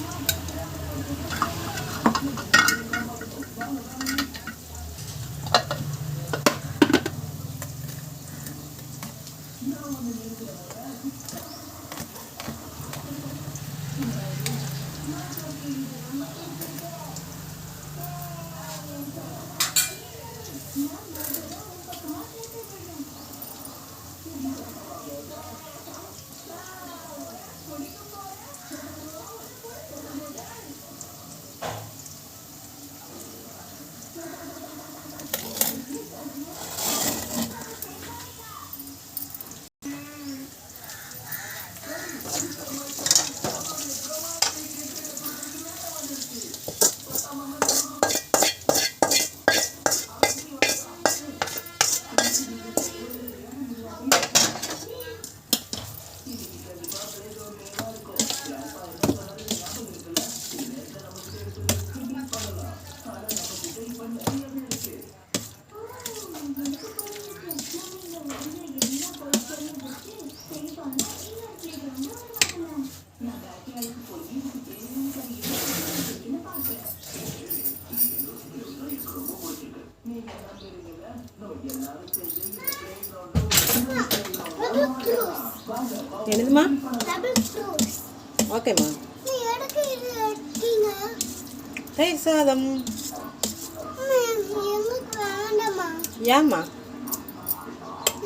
よろしくお願いします。என்னதுமா ஓகேம்மா. தயிர் சாதம். ஏம்மா?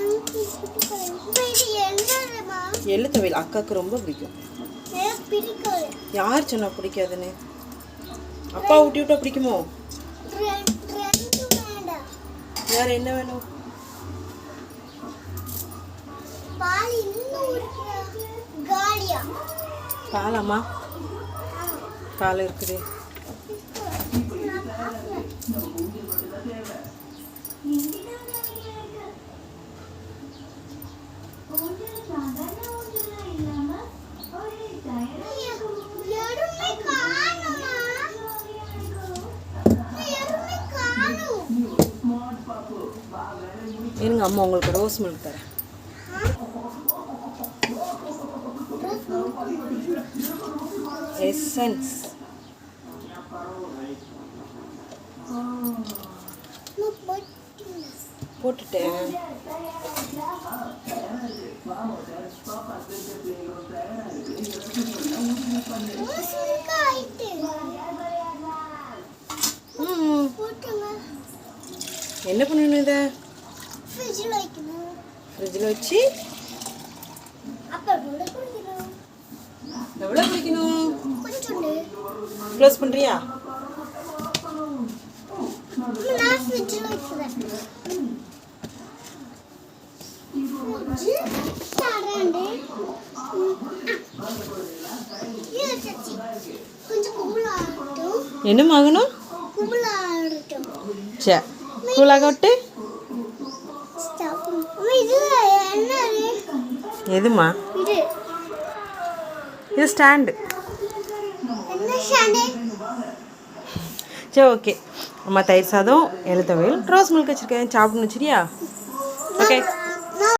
எனக்கு இது பிடிக்காது. இப்ப இது என்னதுமா எள்ளு துவையல் அக்காவுக்கு ரொம்ப பிடிக்கும். யார் சொன்னா பிடிக்காதுன்னு? அப்பா ஊட்டி விட்டா பிடிக்குமோ? வேற என்ன வேணும் பால் இன்னும் இருக்கிற காலியா பாலாம்மா பால் இருக்குது இருங்க அம்மா உங்களுக்கு ரோஸ் மில்க் தரேன். எசன்ஸ் போட்டுட்டேன். என்ன பண்ணணும் இதை? ஃப்ரிட்ஜில் வைக்கணும் ஃப்ரிட்ஜில் வச்சு அப்புறம் கூட குடிக்கணும் எவ்வளோ குடிக்கணும் கொஞ்சோண்டு க்ளோஸ் பண்ணுறியா நான் ஃப்ரிட்ஜில் வைக்கிறேன் ஃப்ரிட்ஜு தரேன்டு சச்சி கொஞ்சம் கூலாகட்டும் என்ன வாங்கணும் கூலாகட்டும் சே கூலாக எதுமா இது ஸ்டாண்டு. சரி ஓகே. அம்மா தயிர் சாதம் எழுத்தவையில் ரோஸ் மில்க் வச்சுருக்கேன். சாப்பிடணும் சரியா? ஓகே